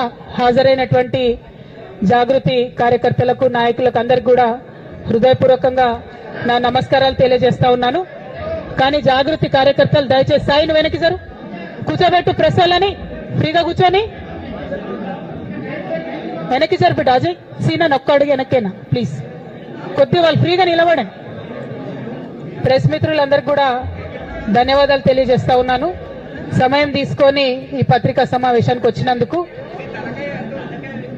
హాజరైనటువంటి జాగృతి కార్యకర్తలకు నాయకులకు అందరికి కూడా హృదయపూర్వకంగా నా నమస్కారాలు తెలియజేస్తా ఉన్నాను. కానీ జాగృతి కార్యకర్తలు దయచేసి సాయిని వెనక్కి జరు. కూర్చోబెట్టు ప్రశ్నలని ఫ్రీగా కూర్చొని. వెనక్కి సార్ బిడ్డ అజయ్. సీనా ఒక్క వెనక్కేనా? ప్లీజ్. కొద్ది వాళ్ళు ఫ్రీగా నిలబడండి. ప్రెస్ మిత్రులందరికీ కూడా ధన్యవాదాలు తెలియజేస్తా ఉన్నాను. సమయం తీసుకొని ఈ పత్రికా సమావేశానికి వచ్చినందుకు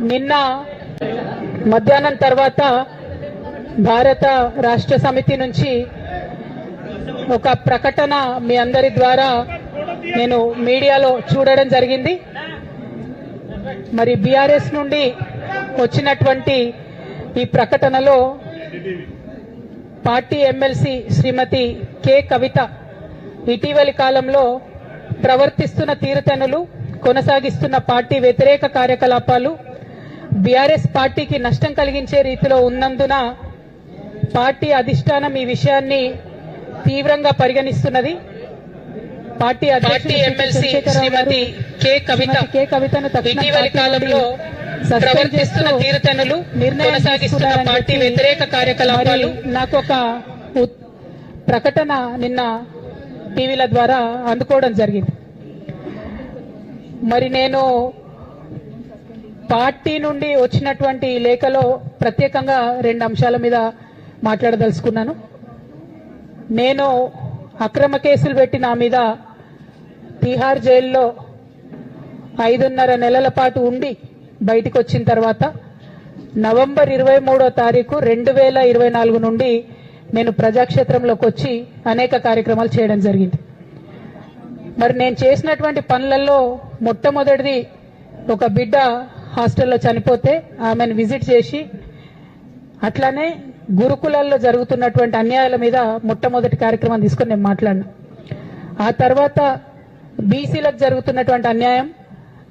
నిన్న మధ్యాహ్నం తర్వాత భారత రాష్ట్ర సమితి నుంచి ఒక ప్రకటన మీ అందరి ద్వారా నేను మీడియాలో చూడడం జరిగింది. మరి బీఆర్ఎస్ నుండి వచ్చినటువంటి ఈ ప్రకటనలో party MLC Shrimati K Kavitha ఇటీవలి కాలంలో ప్రవర్తిస్తున్న తీరుతెనులు కొనసాగిస్తున్న పార్టీ వ్యతిరేక కార్యకలాపాలు బీఆర్ఎస్ పార్టీకి నష్టం కలిగించే రీతిలో ఉన్నందున పార్టీ అధిష్టానం ఈ విషయాన్ని తీవ్రంగా పరిగణిస్తున్నది. Party party MLC Shrimati K Kavitha K కవితను ఇటీవలి కాలంలో ప్రవర్తిస్తున్న తీరుతెన్నులు కొనసాగిస్తున్న పార్టీ వ్యతిరేక కార్యకలాపాలు నాకు ఒక ప్రకటన నిన్న టీవీల ద్వారా అందుకోవడం జరిగింది. మరి నేను పార్టీ నుండి వచ్చినటువంటి లేఖలో ప్రత్యేకంగా రెండు అంశాల మీద మాట్లాడదలుచుకున్నాను. నేను అక్రమ కేసులు పెట్టి నా మీద తిహార్ జైల్లో ఐదున్నర నెలల పాటు ఉండి బయటకు వచ్చిన తర్వాత నవంబర్ ఇరవై మూడో తారీఖు రెండు వేల ఇరవై నాలుగు నుండి నేను ప్రజాక్షేత్రంలోకి వచ్చి అనేక కార్యక్రమాలు చేయడం జరిగింది. మరి నేను చేసినటువంటి పనులలో మొట్టమొదటిది ఒక బిడ్డ హాస్టల్లో చనిపోతే ఆమెను విజిట్ చేసి అట్లానే గురుకులాల్లో జరుగుతున్నటువంటి అన్యాయాల మీద మొట్టమొదటి కార్యక్రమం తీసుకొని నేను మాట్లాడినా. ఆ తర్వాత బీసీలకు జరుగుతున్నటువంటి అన్యాయం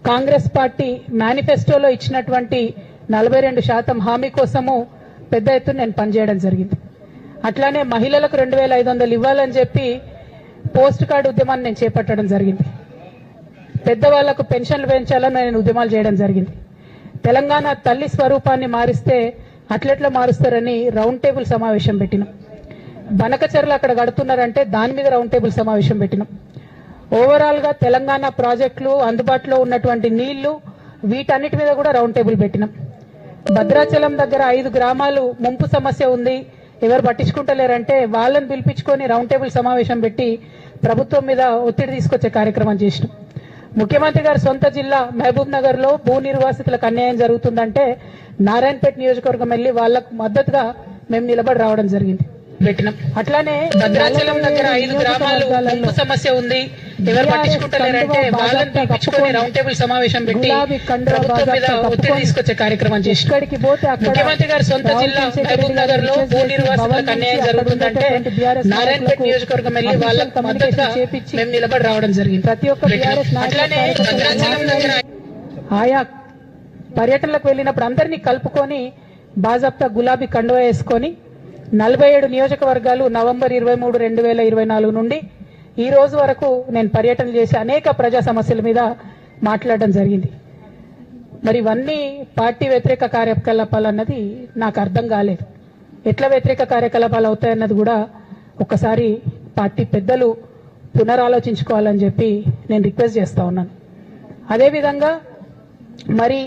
కాంగ్రెస్ పార్టీ మేనిఫెస్టోలో ఇచ్చినటువంటి నలభై రెండు శాతం హామీ కోసము పెద్ద ఎత్తున నేను పనిచేయడం జరిగింది. అట్లానే మహిళలకు రెండు వేల ఐదు వందలు ఇవ్వాలని చెప్పి పోస్ట్ కార్డు ఉద్యమాన్ని నేను చేపట్టడం జరిగింది. పెద్దవాళ్ళకు పెన్షన్లు పెంచాలని నేను ఉద్యమాలు చేయడం జరిగింది. తెలంగాణ తల్లి స్వరూపాన్ని మారిస్తే అట్లెట్లా మారుస్తారని రౌండ్ టేబుల్ సమావేశం పెట్టినాం. బనకచర్లు అక్కడ కడుతున్నారంటే దాని మీద రౌండ్ టేబుల్ సమావేశం పెట్టినాం. ఓవరాల్గా తెలంగాణ ప్రాజెక్టులు అందుబాటులో ఉన్నటువంటి నీళ్ళు వీటన్నిటి మీద కూడా రౌండ్ టేబుల్ పెట్టినాం. భద్రాచలం దగ్గర ఐదు గ్రామాలు ముంపు సమస్య ఉంది. ఎవరు పట్టించుకుంటలేరంటే వాళ్ళని పిలిపించుకొని రౌండ్ టేబుల్ సమావేశం పెట్టి ప్రభుత్వం మీద ఒత్తిడి తీసుకొచ్చే కార్యక్రమం చేసినాం. ముఖ్యమంత్రి గారి సొంత జిల్లా మహబూబ్ నగర్లో భూ నిర్వాసితులకు అన్యాయం జరుగుతుందంటే నారాయణపేట నియోజకవర్గం వెళ్ళి వాళ్ళకు మద్దతుగా మేము నిలబడి రావడం జరిగింది. పెట్టినాం. అట్లానే భద్రాచలం దగ్గర ఐదు గ్రామాలు ముంపు సమస్య ఉంది. ఎవరు పట్టించుకుంటలేరంటే వాళ్ళని పిలిపించుకొని రౌండ్ టేబుల్ సమావేశం పెట్టి ప్రభుత్వం మీద ఒత్తిడి తీసుకొచ్చే కార్యక్రమం చేసి ముఖ్యమంత్రి గారి సొంత జిల్లా మహబూబ్ నగర్లో భూ నిర్వాసితులకు అన్యాయం జరుగుతుందంటే నారాయణపేట నియోజకవర్గం వెళ్ళి వాళ్ళకు మద్దతుగా మేము నిలబడి రావడం జరిగింది. ప్రతి ఒక్క అట్లానే భద్రాచలం దగ్గర ఆయా పర్యటనలకు వెళ్ళినప్పుడు అందరినీ కలుపుకొని బాజాప్తా గులాబీ కండువా వేసుకొని నలభై ఏడు నియోజకవర్గాలు నవంబర్ ఇరవై మూడు రెండు వేల ఇరవై నాలుగు నుండి ఈ రోజు వరకు నేను పర్యటన చేసి అనేక ప్రజా సమస్యల మీద మాట్లాడడం జరిగింది. మరి ఇవన్నీ పార్టీ వ్యతిరేక కార్యకలాపాలు అన్నది నాకు అర్థం కాలేదు. ఎట్లా వ్యతిరేక కార్యకలాపాలు అవుతాయన్నది కూడా ఒకసారి పార్టీ పెద్దలు పునరాలోచించుకోవాలని చెప్పి నేను రిక్వెస్ట్ చేస్తా ఉన్నాను. అదేవిధంగా మరి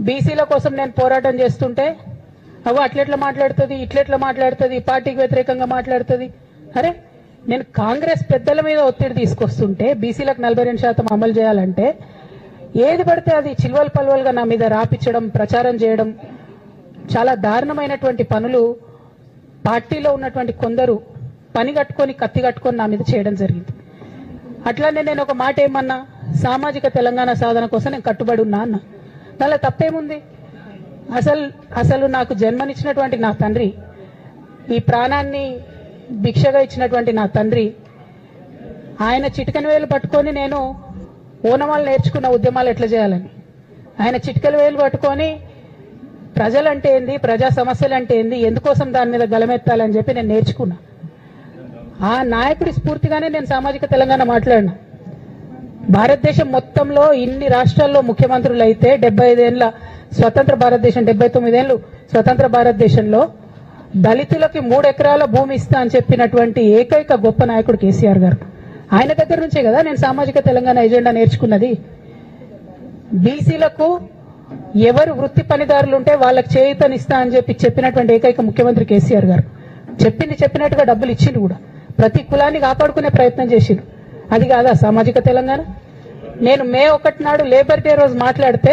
బీసీల కోసం నేను పోరాటం చేస్తుంటే అవ్వ అట్లెట్లా మాట్లాడుతుంది ఇట్లెట్లా మాట్లాడుతుంది పార్టీకి వ్యతిరేకంగా మాట్లాడుతుంది? అరే నేను కాంగ్రెస్ పెద్దల మీద ఒత్తిడి తీసుకొస్తుంటే బీసీలకు నలభై రెండు శాతం అమలు చేయాలంటే ఏది పడితే అది చిల్వల్ పల్వల్గా నా మీద రాపించడం ప్రచారం చేయడం చాలా దారుణమైనటువంటి పనులు పార్టీలో ఉన్నటువంటి కొందరు పని కట్టుకొని కత్తి కట్టుకొని నా మీద చేయడం జరిగింది. అట్లానే నేను ఒక మాట ఏమన్నా సామాజిక తెలంగాణ సాధన కోసం నేను కట్టుబడి ఉన్నా అన్న. దానిలో తప్పేముంది? అసలు అసలు నాకు జన్మనిచ్చినటువంటి నా తండ్రి ఈ ప్రాణాన్ని భిక్షగా ఇచ్చినటువంటి నా తండ్రి ఆయన చిటికన వేలు పట్టుకొని నేను ఓనమాలు నేర్చుకున్న ఉద్యమాలు ఎట్లా చేయాలని? ఆయన చిటికల వేలు పట్టుకొని ప్రజలంటే ఏంది ప్రజా సమస్యలు అంటే ఏంది ఎందుకోసం దాని మీద గలమెత్తాలని చెప్పి నేను నేర్చుకున్నా. ఆ నాయకుడి స్ఫూర్తిగానే నేను సామాజిక తెలంగాణ మాట్లాడినా. భారతదేశం మొత్తంలో ఇన్ని రాష్ట్రాల్లో ముఖ్యమంత్రులు అయితే డెబ్బై ఐదేళ్ళ స్వతంత్ర భారతదేశం డెబ్బై తొమ్మిదేళ్ళు స్వతంత్ర భారతదేశంలో దళితులకి మూడు ఎకరాల భూమి ఇస్తా అని చెప్పినటువంటి ఏకైక గొప్ప నాయకుడు కేసీఆర్ గారు. ఆయన దగ్గర నుంచే కదా నేను సామాజిక తెలంగాణ ఎజెండా నేర్చుకున్నది. బీసీలకు ఎవరు వృత్తి పనిదారులు ఉంటే వాళ్ళకి చేయుతనిస్తా అని చెప్పి చెప్పినటువంటి ఏకైక ముఖ్యమంత్రి కేసీఆర్ గారు. చెప్పింది చెప్పినట్టుగా డబ్బులు ఇచ్చిండు కూడా. ప్రతి కులాన్ని కాపాడుకునే ప్రయత్నం చేసిండు అది కాదా సామాజిక తెలంగాణ? నేను మే ఒకటి నాడు లేబర్ డే రోజు మాట్లాడితే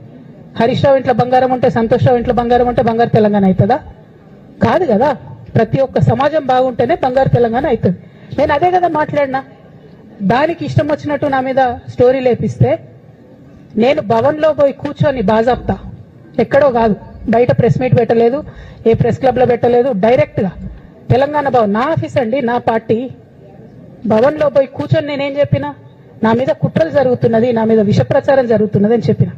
హరీష్ రావు ఇంట్లో బంగారం ఉంటే సంతోష్ రావు ఇంట్లో బంగారం ఉంటే బంగారు తెలంగాణ అవుతుందా? కాదు కదా. ప్రతి ఒక్క సమాజం బాగుంటేనే బంగారు తెలంగాణ అవుతుంది. నేను అదే కదా మాట్లాడినా. దానికి ఇష్టం వచ్చినట్టు నా మీద స్టోరీ లేపిస్తే నేను భవన్లో పోయి కూర్చొని బాజాప్తా. ఎక్కడో కాదు. బయట ప్రెస్ మీట్ పెట్టలేదు ఏ ప్రెస్ క్లబ్లో పెట్టలేదు డైరెక్ట్గా. తెలంగాణ భవన్ నా ఆఫీస్ అండి నా పార్టీ. భవన్లో పోయి కూర్చొని నేనేం చెప్పినా? నా మీద కుట్రలు జరుగుతున్నది నా మీద విష ప్రచారం జరుగుతున్నది అని చెప్పిన.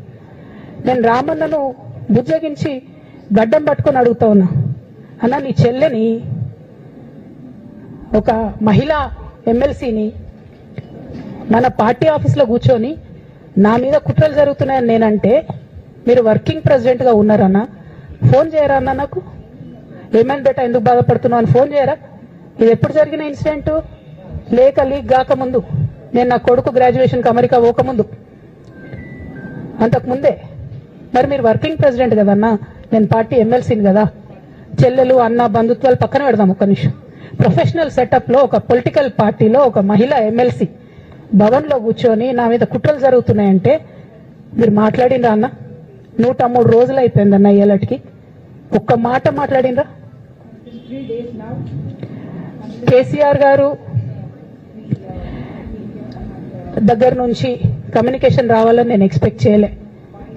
నేను రామన్నను బుజ్జగించి గడ్డం పట్టుకొని అడుగుతా ఉన్నా. అన్న నీ చెల్లెని ఒక మహిళా ఎమ్మెల్సీని మన పార్టీ ఆఫీస్లో కూర్చొని నా మీద కుట్రలు జరుగుతున్నాయని నేనంటే మీరు వర్కింగ్ ప్రెసిడెంట్గా ఉన్నారన్న ఫోన్ చేయరా అన్న నాకు? ఏమైంది బెట ఎందుకు బాధపడుతున్నావు అని ఫోన్ చేయరా? ఇది ఎప్పుడు జరిగిన ఇన్సిడెంట్? లేక లీక్ కాకముందు నేను నా కొడుకు గ్రాడ్యుయేషన్కి అమెరికా పోకముందు? అంతకుముందే మరి మీరు వర్కింగ్ ప్రెసిడెంట్ కదన్నా నేను పార్టీ ఎమ్మెల్సీని కదా. చెల్లెలు అన్న బంధుత్వాలు పక్కన పెడదాం ఒక్క నిమిషం. ప్రొఫెషనల్ సెటప్లో ఒక పొలిటికల్ పార్టీలో ఒక మహిళ ఎమ్మెల్సీ భవన్లో కూర్చొని నా మీద కుట్రలు జరుగుతున్నాయంటే మీరు మాట్లాడిండ్రా అన్న? నూట మూడు రోజులు అయిపోయిందన్న ఏలటికి ఒక్క మాట మాట్లాడిండ్రా కేసీఆర్ గారు దగ్గర నుంచి కమ్యూనికేషన్ రావాలని నేను ఎక్స్పెక్ట్ చేయలే.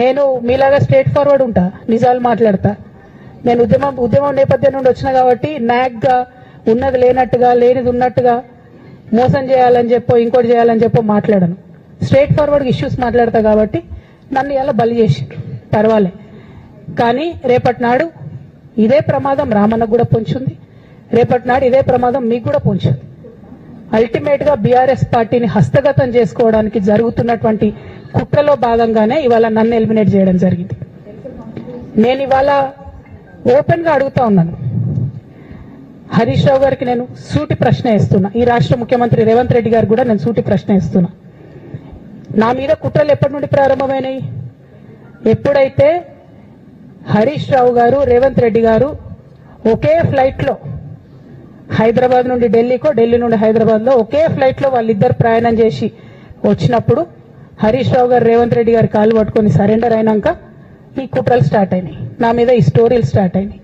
నేను మీలాగా స్ట్రేట్ ఫార్వర్డ్ ఉంటా నిజాలు మాట్లాడతా. నేను ఉద్యమం ఉద్యమం నేపథ్యం నుండి వచ్చిన కాబట్టి నాగ్గా ఉన్నది లేనట్టుగా లేనిది ఉన్నట్టుగా మోసం చేయాలని చెప్పో ఇంకోటి చేయాలని చెప్పో మాట్లాడను. స్ట్రేట్ ఫార్వర్డ్ ఇష్యూస్ మాట్లాడతా కాబట్టి నన్ను ఇలా బలి చేసి పర్వాలే. కానీ రేపటి నాడు ఇదే ప్రమాదం రామన్నకు కూడా పొంచుంది. రేపటి నాడు ఇదే ప్రమాదం మీకు కూడా పొంచుంది. అల్టిమేట్గా బీఆర్ఎస్ పార్టీని హస్తగతం చేసుకోవడానికి జరుగుతున్నటువంటి కుట్రలో భాగంగానే ఇవాళ నన్ను ఎలిమినేట్ చేయడం జరిగింది. నేను ఇవాళ ఓపెన్గా అడుగుతా ఉన్నాను. హరీష్ రావు గారికి నేను సూటి ప్రశ్న ఇస్తున్నా ఈ రాష్ట్ర ముఖ్యమంత్రి రేవంత్ రెడ్డి గారు కూడా నేను సూటి ప్రశ్న ఇస్తున్నా నా మీద కుట్రలు ఎప్పటి నుండి ప్రారంభమైనాయి? ఎప్పుడైతే హరీష్ రావు గారు రేవంత్ రెడ్డి గారు ఒకే ఫ్లైట్లో హైదరాబాద్ నుండి ఢిల్లీకో ఢిల్లీ నుండి హైదరాబాద్లో ఒకే ఫ్లైట్లో వాళ్ళిద్దరు ప్రయాణం చేసి వచ్చినప్పుడు హరీష్ రావు గారు రేవంత్ రెడ్డి గారు కాలు పట్టుకొని సరెండర్ అయినాక ఈ కుట్రలు స్టార్ట్ అయినాయి. నా మీద ఈ స్టోరీలు స్టార్ట్ అయినాయి.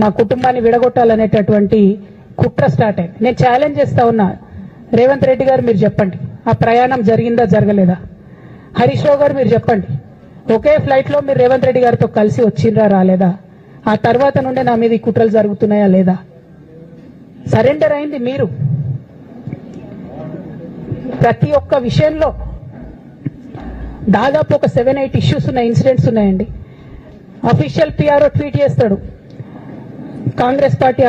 మా కుటుంబాన్ని విడగొట్టాలనేటటువంటి కుట్ర స్టార్ట్ అయింది. నేను ఛాలెంజ్ చేస్తా ఉన్నా. రేవంత్ రెడ్డి గారు మీరు చెప్పండి. ఆ ప్రయాణం జరిగిందా జరగలేదా? హరీష్ రావు గారు మీరు చెప్పండి. ఒకే ఫ్లైట్లో మీరు రేవంత్ రెడ్డి గారితో కలిసి వచ్చిండ్రా రాలేదా? ఆ తర్వాత నుండే నా మీద ఈ కుట్రలు జరుగుతున్నాయా లేదా? సరెండర్ అయింది మీరు. ప్రతి ఒక్క విషయంలో దాదాపు ఒక సెవెన్ ఎయిట్ ఇష్యూస్ ఉన్నాయి ఇన్సిడెంట్స్ ఉన్నాయండి. అఫీషియల్ పిఆర్ఓ ట్వీట్ చేస్తాడు. Congress party